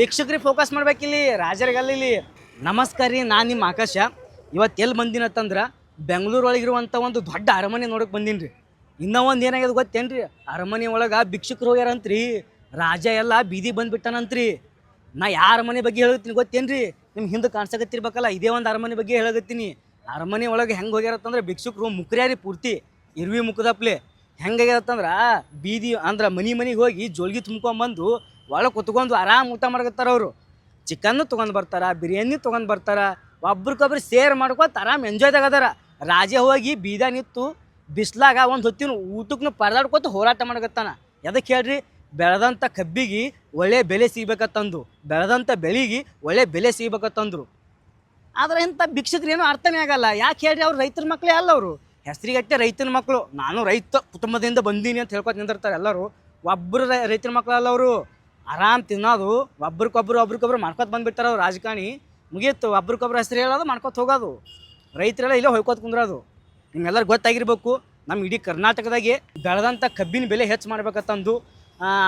ಭಿಕ್ಷುಕ್ರಿಗೆ focus ಮಾಡ್ಬೇಕಿಲ್ಲಿ ರಾಜರಿಗಲ್ಲಿ ನಮಸ್ಕಾರ ರೀ ನಾನು ನಿಮ್ಮ ಆಕಾಶ. ಇವತ್ತು ಎಲ್ಲಿ ಅಂತಂದ್ರೆ ಬೆಂಗಳೂರು ಒಳಗಿರುವಂಥ ಒಂದು ದೊಡ್ಡ ಅರಮನೆ ನೋಡಕ್ಕೆ ಬಂದೀನಿ ರೀ ಇನ್ನೂ ಒಂದು ಏನಾಗ್ಯದ ಗೊತ್ತೇನ್ರಿ? ಅರಮನೆ ಒಳಗೆ ಭಿಕ್ಷುಕರು ಹೋಗ್ಯಾರಂತ್ರಿ. ರಾಜ ಎಲ್ಲ ಬೀದಿ ಬಂದ್ಬಿಟ್ಟಾನಂತ್ರಿ. ನಾ ಯಾರ ಅರಮನೆ ಬಗ್ಗೆ ಹೇಳತ್ತೀನಿ ಗೊತ್ತೇನ್ರಿ? ನಿಮ್ ಹಿಂದೆ ಕಾಣ್ಸಕತ್ತಿರ್ಬೇಕಲ್ಲ, ಇದೇ ಒಂದು ಅರಮನೆ ಬಗ್ಗೆ ಹೇಳಕತ್ತೀನಿ. ಅರಮನೆ ಒಳಗೆ ಹೆಂಗೆ ಹೋಗ್ಯಾರತ್ತಂದ್ರೆ ಭಿಕ್ಷುಕರು ಮುಕ್ರ್ಯಾರಿ ಪೂರ್ತಿ, ಇರ್ವಿ ಮುಖದಪ್ಲೆ. ಹೆಂಗಾಗ್ಯಾರತ್ತಂದ್ರೆ ಬೀದಿ ಅಂದ್ರೆ ಮನೆ ಮನೆಗೆ ಹೋಗಿ ಜೋಲ್ಗಿ ತುಂಬ್ಕೊಂಬಂದು ಒಳಗೆ ಕುತ್ಕೊಂಡು ಆರಾಮ್ ಊಟ ಮಾಡ್ಕತ್ತಾರ ಅವರು. ಚಿಕನ್ನು ತೊಗೊಂಡು ಬರ್ತಾರ, ಬಿರಿಯಾನಿ ತೊಗೊಂಡು ಬರ್ತಾರ, ಒಬ್ರಿಗೊಬ್ರು ಸೇರ್ ಮಾಡ್ಕೊತ ಆರಾಮ್ ಎಂಜಾಯ್ದಾಗ ಅದಾರ. ರಾಜ ಹೋಗಿ ಬೀದ ನಿತ್ತು ಬಿಸ್ಲಾಗ ಒಂದು ಹೊತ್ತಿನ ಊಟಕ್ಕೂ ಪರದಾಡ್ಕೊತ ಹೋರಾಟ ಮಾಡಕತ್ತಾನ ಎದಕ್ಕೆ ಹೇಳ್ರಿ? ಬೆಳೆದಂಥ ಕಬ್ಬಿಗೆ ಒಳ್ಳೆ ಬೆಲೆ ಸಿಗ್ಬೇಕತ್ತಂದು ಬೆಳೆದಂಥ ಬೆಳೆಗೆ ಒಳ್ಳೆ ಬೆಲೆ ಸಿಗ್ಬೇಕತ್ತಂದ್ರು. ಆದ್ರೆ ಇಂಥ ಭಿಕ್ಷಕ್ರು ಏನೂ ಅರ್ಥನೇ ಆಗಲ್ಲ. ಯಾಕೆ ಹೇಳ್ರಿ ಅವ್ರು ರೈತರ ಮಕ್ಳೇ ಅಲ್ಲ ಅವರು. ಹೆಸರಿಗಟ್ಟೆ ರೈತನ ಮಕ್ಕಳು ನಾನು ರೈತ ಕುಟುಂಬದಿಂದ ಬಂದೀನಿ ಅಂತ ಹೇಳ್ಕೊತ ನಿಂದಿರ್ತಾರೆ ಎಲ್ಲರೂ. ಒಬ್ಬರು ರೈತರ ಮಕ್ಕಳಲ್ಲ ಅವರು. ಆರಾಮ್ ತಿನ್ನೋದು, ಒಬ್ರಿಗೊಬ್ರು ಒಬ್ರಿಗೊಬ್ರು ಮಾಡ್ಕೊತ ಬಂದ್ಬಿಡ್ತಾರೆ ಅವ್ರು ರಾಜಕಾರಣಿ. ಮುಗೀತು, ಒಬ್ರಿಗೊಬ್ರು ಹೆಸರು ಹೇಳೋದು, ಮಾಡ್ಕೊತ ಹೋಗೋದು. ರೈತರೆಲ್ಲ ಇಲ್ಲೇ ಹೋಯ್ಕೋತ ಕುಂದ್ರೋದು. ನಿಮ್ಗೆಲ್ಲರೂ ಗೊತ್ತಾಗಿರ್ಬೇಕು ನಮ್ಮ ಇಡೀ ಕರ್ನಾಟಕದಾಗೆ ಬೆಳೆದಂಥ ಕಬ್ಬಿನ ಬೆಲೆ ಹೆಚ್ಚು ಮಾಡ್ಬೇಕಂತಂದು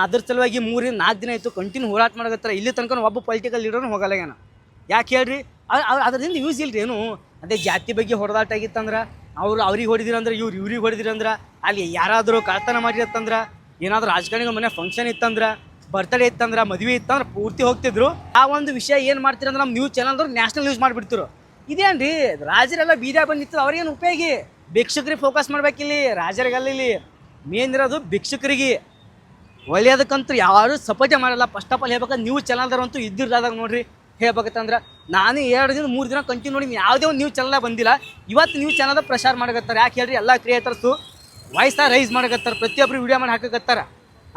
ಅದ್ರ ಸಲುವಾಗಿ ಮೂರಿಂದ ನಾಲ್ಕು ದಿನ ಆಯಿತು ಕಂಟಿನ್ಯೂ ಹೋರಾಟ ಮಾಡಕತ್ತಾರೆ. ಇಲ್ಲಿ ತನಕ ಒಬ್ಬ ಪೊಲಿಟಿಕಲ್ ಲೀಡರ್ನು ಹೋಗಲ್ಲಾಗ್ಯಾನ ಯಾಕೆ ಹೇಳ್ರಿ? ಅದರಿಂದ ಯೂಸ್ ಇಲ್ರಿ ಏನು. ಅದೇ ಜಾತಿ ಬಗ್ಗೆ ಹೊಡೆದಾಟ ಆಗಿತ್ತಂದ್ರೆ, ಅವ್ರು ಅವ್ರಿಗೆ ಹೊಡೆದಿರಂದ್ರೆ, ಇವ್ರು ಇವ್ರಿಗೆ ಹೊಡಿದಿರಂದ್ರೆ, ಅಲ್ಲಿ ಯಾರಾದರೂ ಕಳ್ತನ ಮಾಡಿರತ್ತಂದ್ರೆ, ಏನಾದರೂ ರಾಜಕಾರಣಿಗಳ ಮನೆ ಫಂಕ್ಷನ್ ಇತ್ತಂದ್ರೆ ಬರ್ತಡೇ ಇತ್ತಂದ್ರೆ, ಮದುವೆ ಇತ್ತಂದ್ರೆ ಪೂರ್ತಿ ಹೋಗ್ತಿದ್ರು. ಆ ಒಂದು ವಿಷಯ ಏನು ಮಾಡ್ತೀರಂದ್ರೆ ನಮ್ಮ ನ್ಯೂಸ್ ಚಾನಲ್ದವ್ರು ನ್ಯಾಷನಲ್ ನ್ಯೂಸ್ ಮಾಡಿಬಿಡ್ತಿರು. ಇದೇನ್ರಿ? ರಾಜರೆಲ್ಲ ಬೀದಿಯಾಗ ಬಂದು ನಿಂತದ ಅವ್ರಿಗೇನು ಉಪಯೋಗಿ? ಭಿಕ್ಷುಕರಿಗೆ ಫೋಕಸ್ ಮಾಡ್ಬೇಕಿಲ್ಲಿ ರಾಜರಿಗಲ್ಲಿ ಇಲ್ಲಿ. ಮೇನ್ ಇರೋದು ಭಿಕ್ಷುಕರಿಗೆ. ಒಳ್ಳೆಯದಕ್ಕಂತೂ ಯಾರು ಸಪೋರ್ಟೇ ಮಾಡಲ್ಲ. ಫಸ್ಟ್ ಆಫ್ ಆಲ್ ಹೇಳ್ಬೇಕಂದ್ರೆ ನ್ಯೂಸ್ ಚಾನಲ್ದಾರಂತೂ ಇದ್ದಿರ್ದಾಗ ನೋಡ್ರಿ. ಹೇಳ್ಬೇಕಂತಂದ್ರೆ ನಾನು ಎರಡು ದಿನ, ಮೂರು ದಿನ ಕಂಟಿನ್ಯೂ ನೋಡಿ ಯಾವುದೇ ಒಂದು ನ್ಯೂಸ್ ಚಾನಲ್ ಬಂದಿಲ್ಲ. ಇವತ್ತು ನ್ಯೂಸ್ ಚಾನಲ್ ಪ್ರಚಾರ ಮಾಡಕತ್ತಾರೆ. ಯಾಕೆ ಹೇಳ್ರಿ? ಎಲ್ಲ ಕ್ರಿಯೇಟರ್ಸು ವಾಯ್ಸ ರೈಸ್ ಮಾಡಕತ್ತಾರೆ. ಪ್ರತಿಯೊಬ್ಬರು ವಿಡಿಯೋ ಮಾಡಿ ಹಾಕಕತ್ತಾರೆ.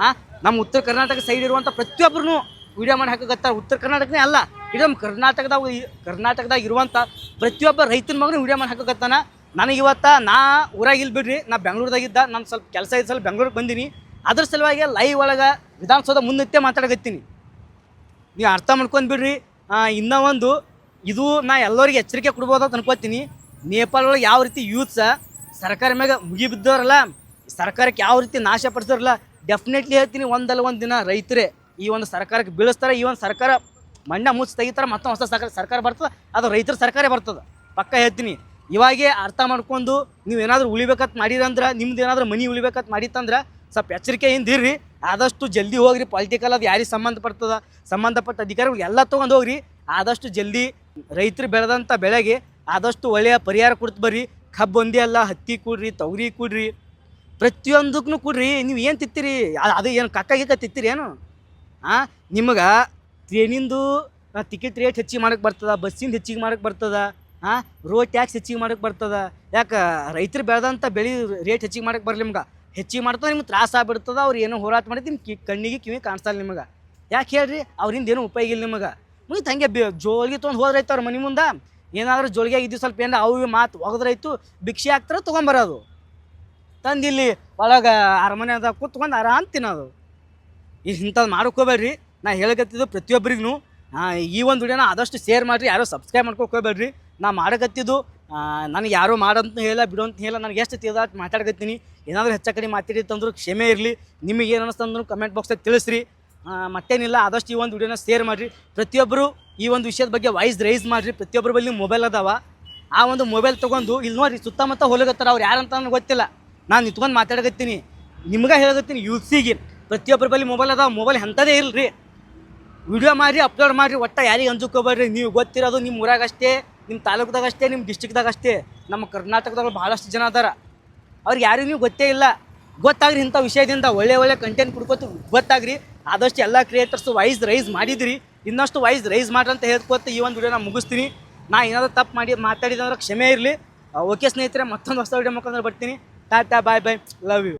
ಹಾಂ ನಮ್ಮ ಉತ್ತರ ಕರ್ನಾಟಕ ಸೈಡ್ ಇರುವಂಥ ಪ್ರತಿಯೊಬ್ಬರು ವಿಡಿಯೋ ಮಾಡಿ ಹಾಕಕತ್ತಾರ ಉತ್ತರ ಕರ್ನಾಟಕನೇ ಅಲ್ಲ. ಇದು ನಮ್ಮ ಕರ್ನಾಟಕದಾಗ ಕರ್ನಾಟಕದಾಗ ಇರುವಂಥ ಪ್ರತಿಯೊಬ್ಬ ರೈತನ ಮಗನೂ ವಿಡಿಯೋ ಮಾಡಿ ಹಾಕಕತ್ತಾನ ನನಗೆ ಇವತ್ತ ನಾ ಊರಾಗ ಇಲ್ಲಿ ಬಿಡ್ರಿ, ನಾ ಬೆಂಗಳೂರದಾಗಿದ್ದ ನಾನು ಸ್ವಲ್ಪ ಕೆಲಸ ಇದ್ದ ಸ್ವಲ್ಪ ಬೆಂಗಳೂರಿಗೆ ಬಂದೀನಿ. ಅದ್ರ ಸಲುವಾಗಿ ಲೈವ್ ಒಳಗೆ ವಿಧಾನಸೌಧ ಮುನ್ನತ್ತೆ ಮಾತಾಡಕತ್ತೀನಿ. ನೀವು ಅರ್ಥ ಮಾಡ್ಕೊಂಡು ಬಿಡ್ರಿ ಇನ್ನೂ ಒಂದು ಇದು ನಾ ಎಲ್ಲರಿಗೆ ಎಚ್ಚರಿಕೆ ಕೊಡ್ಬೋದು ಅಂತ ಅನ್ಕೋತೀನಿ. ನೇಪಾಳ ಒಳಗೆ ಯಾವ ರೀತಿ ಯೂತ್ಸ ಸರ್ಕಾರ ಮ್ಯಾಗ ಮುಗಿ ಬಿದ್ದವ್ರಲ್ಲ ಸರ್ಕಾರಕ್ಕೆ ಯಾವ ರೀತಿ ನಾಶ ಪಡಿಸೋರಲ್ಲ ಡೆಫಿನೆಟ್ಲಿ ಹೇಳ್ತೀನಿ, ಒಂದಲ್ಲ ಒಂದು ದಿನ ರೈತರೇ, ಈ ಒಂದು ಸರ್ಕಾರಕ್ಕೆ ಬೀಳಿಸ್ತಾರೆ, ಈ ಒಂದು ಸರ್ಕಾರ ಮಣ್ಣ ಮುಚ್ಚಿ ತೆಗಿತಾರೆ, ಮತ್ತೊಂದು ಹೊಸ ಸರ್ಕಾರ ಸರ್ಕಾರ ಬರ್ತದೆ, ಅದು ರೈತರ ಸರ್ಕಾರ ಬರ್ತದೆ. ಪಕ್ಕ ಹೇಳ್ತೀನಿ, ಇವಾಗೇ ಅರ್ಥ ಮಾಡ್ಕೊಂಡು ನೀವು ಏನಾದರೂ ಉಳಿಬೇಕಂತ ಮಾಡಿರಂದ್ರೆ, ನಿಮ್ದು ಏನಾದರೂ ಮನಿ ಉಳಿಬೇಕಂತ ಮಾಡಿತ್ತಂದ್ರೆ, ಸ್ವಲ್ಪ ಎಚ್ಚರಿಕೆಯಿಂದ ಇರ್ರಿ, ಆದಷ್ಟು ಜಲ್ದಿ ಹೋಗ್ರಿ ಪೊಲಿಟಿಕಲ್ ಅದು ಯಾರಿಗೆ ಸಂಬಂಧಪಡ್ತದ, ಸಂಬಂಧಪಟ್ಟ ಅಧಿಕಾರಿಗಳು ಎಲ್ಲ ತೊಗೊಂಡು ಹೋಗ್ರಿ, ಆದಷ್ಟು ಜಲ್ದಿ ರೈತರು ಬೆಳೆದಂಥ ಬೆಳೆಗೆ ಆದಷ್ಟು ಒಳ್ಳೆಯ ಪರಿಹಾರ ಕೊಡ್ತು ಬರ್ರಿ, ಕಬ್ಬು ಒಂದೇ ಅಲ್ಲ, ಹತ್ತಿ ಕೊಡ್ರಿ, ತೊಗರಿ ಕೊಡ್ರಿ. ಪ್ರತಿಯೊಂದಕ್ಕೂ ಕೊಡ್ರಿ, ನೀವು ಏನು ತಿತ್ತೀರಿ? ಅದು ಏನು ಕಕ್ಕ ಗಿಕ್ಕ ತಿತ್ತೀರಿ ಏನು? ಹಾಂ ನಿಮಗೆ ಟ್ರೈನಿಂದು ಟಿಕೆಟ್ ರೇಟ್ ಹೆಚ್ಚಿಗೆ ಮಾಡಕ್ಕೆ ಬರ್ತದ ಬಸ್ಸಿಂದ ಹೆಚ್ಚಿಗೆ ಮಾಡಕ್ಕೆ ಬರ್ತದ ಹಾಂ ರೋಡ್ ಟ್ಯಾಕ್ಸ್ ಹೆಚ್ಚಿಗೆ ಮಾಡಕ್ಕೆ ಬರ್ತದ. ಯಾಕೆ, ರೈತರು ಬೆಳೆದಂಥ ಬೆಳೆ ರೇಟ್ ಹೆಚ್ಚಿಗೆ ಮಾಡಕ್ಕೆ ಬರಲಿ ನಿಮ್ಗೆ. ಹೆಚ್ಚಿಗೆ ಮಾಡ್ತದೆ ನಿಮ್ಗೆ ತ್ರಾಸ ಆಗ್ಬಿಡ್ತದ, ಅವ್ರು ಏನೋ ಹೋರಾಟ ಮಾಡಿದ್ದು ನಿಮ್ಮ ಕಣ್ಣಿಗೆ ಕಿವಿ ಕಾಣಿಸ್ತಲ್ಲ ನಿಮಗೆ. ಯಾಕೆ ಹೇಳ್ರಿ, ಅವ್ರಿಂದ ಏನೂ ಉಪಯೋಗ ಇಲ್ಲ ನಿಮಗೆ. ಮುಗಿತು ಹಂಗೆ ಬಿ ಜೋಳಿಗೆ ತೊಗೊಂಡು ಹೋದ್ರೈತು ಅವ್ರ ಮನೆ ಮುಂದೆ. ಏನಾದರೂ ಜೋಳಿಗೆ ಇದ್ದು ಸ್ವಲ್ಪ ಏನಾರ ಅವು ಮಾತು ಒಗದ್ರಾಯ್ತು, ಭಿಕ್ಷೆ ಹಾಕ್ತಾರೆ ತೊಗೊಂಬರೋದು. ತಂದು ಇಲ್ಲಿ ಒಳಗೆ ಅರಮನೆದಾಗ ಕೂತ್ಕೊಂಡು ಆರಾಮ್ ತಿನ್ನೋದು. ಇಂಥದ್ದು ಮಾಡ್ಕೋಬೇಡ್ರಿ. ನಾ ಹೇಳಕತ್ತಿದ್ದು ಪ್ರತಿಯೊಬ್ಬರಿಗೂ ಈ ಒಂದು ವಿಡಿಯೋನ ಆದಷ್ಟು ಶೇರ್ ಮಾಡಿರಿ, ಯಾರೋ ಸಬ್ಸ್ಕ್ರೈಬ್ ಮಾಡ್ಕೋಬೇಡ್ರಿ. ನಾ ಮಾಡಕತ್ತಿದ್ದು ನನಗೆ ಯಾರೂ ಮಾಡಂತ ಹೇಳ ಬಿಡು ಅಂತ ಹೇಳ, ನನಗೆ ಎಷ್ಟು ತಿಳಿದಾಟ ಮಾತಾಡಕತ್ತೀನಿ. ಏನಾದರೂ ಹೆಚ್ಚು ಕಡೆ ಮಾತಾಡಿತ್ತಂದ್ರೂ ಕ್ಷಮೆ ಇರಲಿ. ನಿಮಗೆ ಏನು ಅನಿಸ್ತಂದ್ರೂ ಕಮೆಂಟ್ ಬಾಕ್ಸಾಗ ತಿಳಿಸ್ರಿ. ಮತ್ತೇನಿಲ್ಲ, ಆದಷ್ಟು ಈ ಒಂದು ವಿಡಿಯೋನ ಶೇರ್ ಮಾಡಿರಿ. ಪ್ರತಿಯೊಬ್ಬರು ಈ ಒಂದು ವಿಷಯದ ಬಗ್ಗೆ ವಾಯ್ಸ್ ರೈಸ್ ಮಾಡಿರಿ. ಪ್ರತಿಯೊಬ್ಬರ ಬಳಿ ಮೊಬೈಲ್ ಅದಾವ. ಆ ಒಂದು ಮೊಬೈಲ್ ತೊಗೊಂಡು ಇಲ್ಲಿ ನೋಡಿರಿ ಸುತ್ತಮುತ್ತ ಹೊಲಗತ್ತಾರ ಅವ್ರು ಯಾರಂತ ನನಗೆ ಗೊತ್ತಿಲ್ಲ. ನಾನು ನಿಂತ್ಕೊಂಡು ಮಾತಾಡಕತ್ತೀನಿ. ನಿಮ್ಗೆ ಹೇಳಕತ್ತೀನಿ ಯೂತ್ಸಿಗೆ. ಪ್ರತಿಯೊಬ್ಬರ ಬಳಿ ಮೊಬೈಲ್ ಅದಾವ. ಮೊಬೈಲ್ ಎಂಥದೇ ಇಲ್ರಿ. ವಿಡಿಯೋ ಮಾಡಿರಿ ಅಪ್ಲೋಡ್ ಮಾಡಿರಿ ಒಟ್ಟು ಯಾರಿಗೆ ಅಂಜುಕೋಬೇಡ್ರಿ ನೀವು ಗೊತ್ತಿರೋದು ನಿಮ್ಮ ಊರಾಗಷ್ಟೇ ನಿಮ್ಮ ತಾಲೂಕ್ದಾಗ ಅಷ್ಟೇ ನಿಮ್ಮ ಡಿಸ್ಟಿಕ್ದಾಗ ಅಷ್ಟೇ ನಮ್ಮ ಕರ್ನಾಟಕದಾಗ ಭಾಳಷ್ಟು ಜನ ಅದಾರ. ಅವ್ರಿಗೆ ಯಾರಿಗೂ ನೀವು ಗೊತ್ತೇ ಇಲ್ಲ. ಗೊತ್ತಾಗ್ರಿ ಇಂಥ ವಿಷಯದಿಂದ. ಒಳ್ಳೆ ಒಳ್ಳೆ ಕಂಟೆಂಟ್ ಕುಡ್ಕೊತು ಗೊತ್ತಾಗ್ರಿ. ಆದಷ್ಟು ಎಲ್ಲ ಕ್ರಿಯೇಟರ್ಸ್ ವೈಸ್ ರೈಸ್ ಮಾಡಿದ್ರಿ. ಇನ್ನಷ್ಟು ವೈಸ್ ರೈಸ್ ಮಾಡ್ರಿ ಅಂತ ಹೇಳ್ಕೊತ ಈ ಒಂದು ವಿಡಿಯೋನ ಮುಗಿಸ್ತೀನಿ. ನಾ ಏನಾದರೂ ತಪ್ಪು ಮಾಡಿ ಮಾತಾಡಿದಂದ್ರೆ ಕ್ಷಮೆ ಇರಲಿ. ಓಕೆ ಸ್ನೇಹಿತರೆ, ಮತ್ತೊಂದು ಹೊಸ ವಿಡಿಯೋ ಮುಖಾಂತರ ಬರ್ತೀನಿ. Tata, bye bye. Love you.